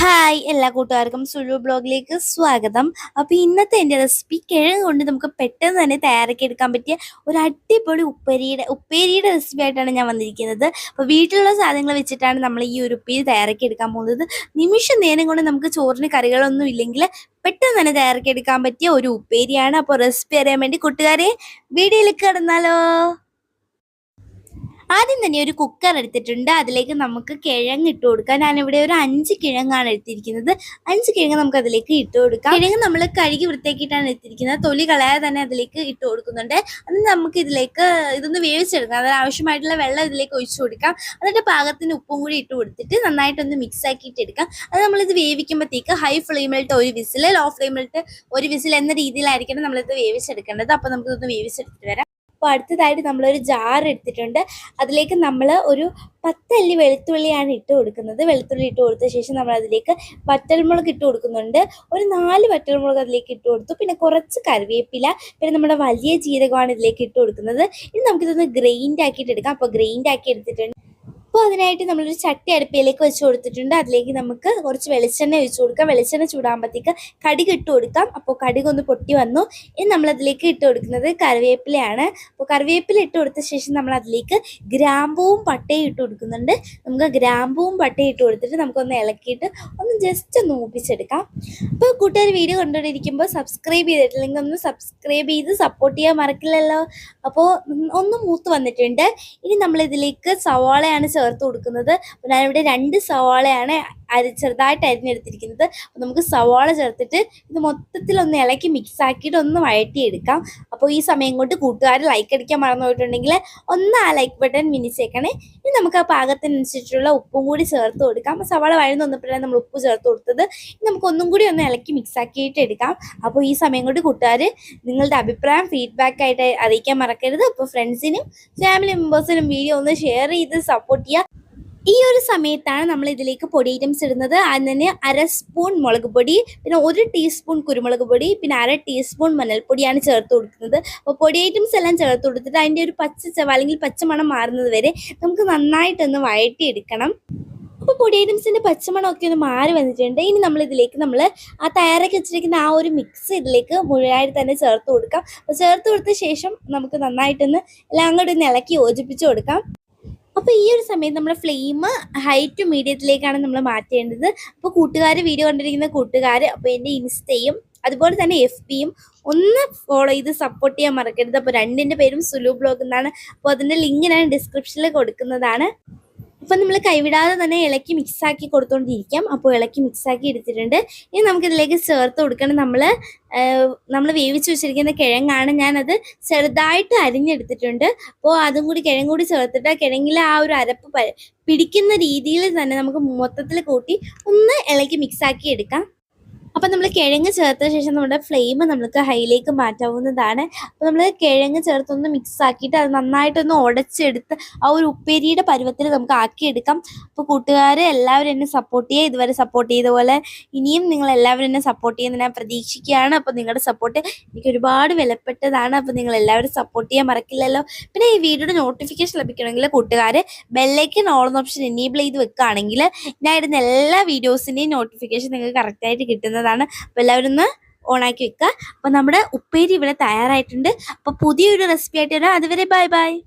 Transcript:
Hi എല്ലാ കൂട്ടുകാർക്കും സുഴു ബ്ലോഗിലേക്ക് സ്വാഗതം. അപ്പോൾ ഇന്നത്തെ എന്റെ റെസിപ്പി കിഴങ്ങ് കൊണ്ട് നമുക്ക് പെട്ടെന്ന് തന്നെ തയ്യാറാക്കി എടുക്കാൻ പറ്റിയ ഒരു അടിപൊളി ഉപ്പേരിയുടെ ഉപ്പേരിയുടെ റെസിപ്പി ആയിട്ടാണ് ഞാൻ വന്നിരിക്കുന്നത്. അപ്പോൾ വീട്ടിലുള്ള സാധനങ്ങൾ വെച്ചിട്ടാണ് നമ്മൾ ഈ ഒരു ഉപ്പേരി തയ്യാറാക്കി എടുക്കാൻ പോകുന്നത്. നിമിഷ നേരം കൊണ്ട് നമുക്ക് ചോറിന് കറികളൊന്നും ഇല്ലെങ്കിൽ പെട്ടെന്ന് തന്നെ തയ്യാറാക്കി എടുക്കാൻ പറ്റിയ ഒരു ഉപ്പേരിയാണ്. അപ്പോൾ റെസിപ്പി അറിയാൻ വേണ്ടി കൂട്ടുകാരെ വീഡിയോയിലേക്ക് കടന്നാലോ. ആദ്യം തന്നെ ഒരു കുക്കർ എടുത്തിട്ടുണ്ട്. അതിലേക്ക് നമുക്ക് കിഴങ്ങ് ഇട്ട് കൊടുക്കാം. ഞാനിവിടെ ഒരു അഞ്ച് കിഴങ്ങാണ് എടുത്തിരിക്കുന്നത്. അഞ്ച് കിഴങ്ങ് നമുക്ക് അതിലേക്ക് ഇട്ട് കൊടുക്കാം. കിഴങ്ങ് നമ്മൾ കഴുകി വൃത്തിയാക്കിയിട്ടാണ് എടുത്തിരിക്കുന്നത്. തൊലി കളയാതെ തന്നെ അതിലേക്ക് ഇട്ട് കൊടുക്കുന്നുണ്ട്. അത് നമുക്ക് ഇതിലേക്ക് ഇതൊന്ന് വേവിച്ചെടുക്കാം. അതിന് ആവശ്യമായിട്ടുള്ള വെള്ളം ഇതിലേക്ക് ഒഴിച്ചു കൊടുക്കാം. അതിന്റെ പാകത്തിന് ഉപ്പും കൂടി ഇട്ട് കൊടുത്തിട്ട് നന്നായിട്ടൊന്ന് മിക്സ് ആക്കിയിട്ട് എടുക്കാം. അത് നമ്മളിത് വേവിക്കുമ്പോഴത്തേക്ക് ഹൈ ഫ്ലെയിമിലിട്ട് ഒരു വിസിൽ ലോ ഫ്ലെയിമിലിട്ട് ഒരു വിസിൽ എന്ന രീതിയിലായിരിക്കണം നമ്മളിത് വേവിച്ചെടുക്കേണ്ടത്. അപ്പോൾ നമുക്കിതൊന്ന് വേവിച്ചെടുത്തിട്ട് വരാം. അപ്പോൾ അടുത്തതായിട്ട് നമ്മളൊരു ജാർ എടുത്തിട്ടുണ്ട്. അതിലേക്ക് നമ്മൾ ഒരു പത്തല്ലി വെളുത്തുള്ളിയാണ് ഇട്ട് കൊടുക്കുന്നത്. വെളുത്തുള്ളി ഇട്ട് കൊടുത്ത ശേഷം നമ്മൾ അതിലേക്ക് വറ്റൽമുളക് ഇട്ട് കൊടുക്കുന്നുണ്ട്. ഒരു നാല് വറ്റൽമുളക് അതിലേക്ക് ഇട്ട് കൊടുത്തു. പിന്നെ കുറച്ച് കറിവേപ്പില പിന്നെ നമ്മുടെ വലിയ ജീരകമാണ് ഇതിലേക്ക് ഇട്ട് കൊടുക്കുന്നത്. ഇനി നമുക്കിതൊന്ന് ഗ്രൈൻഡ് ആക്കിയിട്ട് എടുക്കാം. അപ്പോൾ ഗ്രൈൻഡ് ആക്കി എടുത്തിട്ടുണ്ട്. അപ്പോൾ അതിനായിട്ട് നമ്മളൊരു ചട്ടി അടുപ്പിലേക്ക് വെച്ച് കൊടുത്തിട്ടുണ്ട്. അതിലേക്ക് നമുക്ക് കുറച്ച് വെളിച്ചെണ്ണ ഒഴിച്ച് കൊടുക്കാം. വെളിച്ചെണ്ണ ചൂടാകുമ്പോഴത്തേക്ക് കടുക് ഇട്ട് കൊടുക്കാം. അപ്പോൾ കടുക് ഒന്ന് പൊട്ടി വന്നു. ഇനി നമ്മളതിലേക്ക് ഇട്ട് കൊടുക്കുന്നത് കറിവേപ്പിലയാണ്. അപ്പോൾ കറിവേപ്പില ഇട്ട് കൊടുത്ത ശേഷം നമ്മൾ അതിലേക്ക് ഗ്രാമ്പൂവും പട്ടയും ഇട്ട് കൊടുക്കുന്നുണ്ട്. നമുക്ക് ഗ്രാമ്പൂവും പട്ടയും ഇട്ട് കൊടുത്തിട്ട് നമുക്കൊന്ന് ഇളക്കിയിട്ട് ഒന്ന് ജസ്റ്റ് ഒന്ന് ഊപ്പിച്ചെടുക്കാം. അപ്പോൾ കൂട്ടുകാർ വീഡിയോ കണ്ടുകൊണ്ടിരിക്കുമ്പോൾ സബ്സ്ക്രൈബ് ചെയ്തിട്ടില്ലെങ്കിൽ ഒന്ന് സബ്സ്ക്രൈബ് ചെയ്ത് സപ്പോർട്ട് ചെയ്യാൻ മറക്കില്ലല്ലോ. അപ്പോൾ ഒന്ന് മൂത്ത് വന്നിട്ടുണ്ട്. ഇനി നമ്മളിതിലേക്ക് സവാളയാണ് ചേർത്ത് കൊടുക്കുന്നത്. ഞാനിവിടെ രണ്ട് സവാളയാണ് അരി ചെറുതായിട്ട് അരിഞ്ഞെടുത്തിരിക്കുന്നത്. അപ്പോൾ നമുക്ക് സവാള ചേർത്തിട്ട് ഇത് മൊത്തത്തിൽ ഒന്ന് ഇളക്കി മിക്സ് ആക്കിയിട്ട് ഒന്ന് വഴറ്റിയെടുക്കാം. അപ്പോൾ ഈ സമയം കൊണ്ട് കൂട്ടുകാർ ലൈക്ക് അടിക്കാൻ മറന്നു പോയിട്ടുണ്ടെങ്കിൽ ഒന്ന് ആ ലൈക്ക് ബട്ടൺ മിനിച്ചേക്കണേ ഇനി നമുക്ക് ആ പാകത്തിനനുസരിച്ചുള്ള ഉപ്പും കൂടി ചേർത്ത് കൊടുക്കാം. അപ്പോൾ സവാള വഴന്ന് വന്നപ്പോഴാണ് നമ്മൾ ഉപ്പ് ചേർത്ത് കൊടുത്തത്. നമുക്ക് ഒന്നും കൂടി ഒന്ന് ഇളക്കി മിക്സ് ആക്കിയിട്ട് എടുക്കാം. അപ്പോൾ ഈ സമയം കൊണ്ട് കൂട്ടുകാർ നിങ്ങളുടെ അഭിപ്രായം ഫീഡ്ബാക്ക് ആയിട്ട് അറിയിക്കാൻ മറക്കരുത്. അപ്പോൾ ഫ്രണ്ട്സിനും ഫാമിലി മെമ്പേഴ്സിനും വീഡിയോ ഒന്ന് ഷെയർ ചെയ്ത് സപ്പോർട്ട് ചെയ്യുക ഈ ഒരു സമയത്താണ് നമ്മൾ ഇതിലേക്ക് പൊടി ഐറ്റംസ് ഇടുന്നത്. അതിന് അര സ്പൂൺ മുളക് പൊടി പിന്നെ ഒരു ടീസ്പൂൺ കുരുമുളക് പൊടി പിന്നെ അര ടീസ്പൂൺ മഞ്ഞൾപ്പൊടിയാണ് ചേർത്ത് കൊടുക്കുന്നത്. അപ്പോൾ പൊടി ഐറ്റംസ് എല്ലാം ചേർത്ത് കൊടുത്തിട്ട് അതിന്റെ ഒരു പച്ച അല്ലെങ്കിൽ പച്ചമണം മാറുന്നത് വരെ നമുക്ക് നന്നായിട്ടൊന്ന് വഴറ്റിയെടുക്കണം. അപ്പോൾ പൊടി ഐറ്റംസിന്റെ പച്ചമണമൊക്കെ ഒന്ന് മാറി വന്നിട്ടുണ്ട്. ഇനി നമ്മൾ ഇതിലേക്ക് നമ്മൾ ആ തയ്യാറാക്കി വെച്ചിരിക്കുന്ന ആ ഒരു മിക്സ് ഇതിലേക്ക് മുഴുവനായിട്ട് തന്നെ ചേർത്ത് കൊടുക്കാം. അപ്പോൾ ചേർത്ത് കൊടുത്ത ശേഷം നമുക്ക് നന്നായിട്ടൊന്ന് എല്ലാം അങ്ങോട്ട് ഒന്ന് ഇളക്കി യോജിപ്പിച്ച് കൊടുക്കാം. അപ്പോൾ ഈ ഒരു സമയത്ത് നമ്മൾ ഫ്ലെയിം ഹൈ ടു മീഡിയത്തിലേക്കാണ് നമ്മൾ മാറ്റേണ്ടത്. അപ്പോൾ കൂട്ടുകാർ വീഡിയോ കണ്ടിരിക്കുന്ന കൂട്ടുകാർ അപ്പോൾ എന്റെ ഇൻസ്റ്റയും അതുപോലെ തന്നെ എഫ് പിയും ഒന്ന് ഫോളോ ചെയ്ത് സപ്പോർട്ട് ചെയ്യാൻ മറക്കരുത്. അപ്പോൾ രണ്ടിന്റെ പേരും സുലു ബ്ലോഗ് എന്നാണ് അപ്പോൾ അതിന്റെ ലിങ്ക് ഞാൻ ഡിസ്ക്രിപ്ഷനിൽ കൊടുക്കുന്നതാണ്. അപ്പം നമ്മൾ കൈവിടാതെ തന്നെ ഇളക്കി മിക്സാക്കി കൊടുത്തുകൊണ്ടിരിക്കാം അപ്പോൾ ഇളക്കി മിക്സാക്കി എടുത്തിട്ടുണ്ട്. ഇനി നമുക്കിതിലേക്ക് ചേർത്ത് കൊടുക്കണം. നമ്മൾ നമ്മൾ വേവിച്ച് വെച്ചിരിക്കുന്ന കിഴങ്ങാണ് ഞാനത് ചെറുതായിട്ട് അരിഞ്ഞെടുത്തിട്ടുണ്ട്. അപ്പോൾ അതും കൂടി കിഴങ്ങ് കൂടി ചേർത്തിട്ട് കിഴങ്ങിലെ ആ ഒരു അരപ്പ് പിടിക്കുന്ന രീതിയിൽ തന്നെ നമുക്ക് മൊത്തത്തിൽ കൂട്ടി ഒന്ന് ഇളക്കി മിക്സാക്കി എടുക്കാം. അപ്പം നമ്മൾ കിഴങ്ങ് ചേർത്ത ശേഷം നമ്മുടെ ഫ്ലെയിം നമുക്ക് ഹൈയിലേക്ക് മാറ്റാവുന്നതാണ്. അപ്പോൾ നമ്മൾ കിഴങ്ങ് ചേർത്തൊന്ന് മിക്സ് ആക്കിയിട്ട് അത് നന്നായിട്ടൊന്ന് ഉടച്ചെടുത്ത് ആ ഒരു ഉപ്പേരിയുടെ പരുവത്തിൽ നമുക്ക് ആക്കിയെടുക്കാം. അപ്പോൾ കൂട്ടുകാരെ എല്ലാവരും എന്നെ സപ്പോർട്ട് ചെയ്യുക ഇതുവരെ സപ്പോർട്ട് ചെയ്ത പോലെ ഇനിയും നിങ്ങൾ എല്ലാവരും എന്നെ സപ്പോർട്ട് ചെയ്യുന്ന ഞാൻ പ്രതീക്ഷിക്കുകയാണ്. അപ്പോൾ നിങ്ങളുടെ സപ്പോർട്ട് എനിക്ക് ഒരുപാട് വിലപ്പെട്ടതാണ്. അപ്പോൾ നിങ്ങൾ എല്ലാവരും സപ്പോർട്ട് ചെയ്യാൻ മറക്കില്ലല്ലോ. പിന്നെ ഈ വീഡിയോയുടെ നോട്ടിഫിക്കേഷൻ ലഭിക്കണമെങ്കിൽ കൂട്ടുകാർ ബെല്ലൈക്കൻ ഓൾ എന്ന ഓപ്ഷൻ എനേബിൾ ചെയ്ത് വെക്കുകയാണെങ്കിൽ ഞാൻ ഇടുന്ന എല്ലാ വീഡിയോസിന്റെയും നോട്ടിഫിക്കേഷൻ നിങ്ങൾക്ക് കറക്റ്റായിട്ട് കിട്ടുന്നതാണ്. അപ്പോൾ എല്ലാവരും ഒന്ന് ഓണാക്കി വെക്കുക അപ്പോൾ നമ്മുടെ ഉപ്പേരി ഇവിടെ തയ്യാറായിട്ടുണ്ട്. അപ്പോൾ പുതിയൊരു റെസിപ്പി ആയിട്ട് വരാം. അതുവരെ ബൈ ബൈ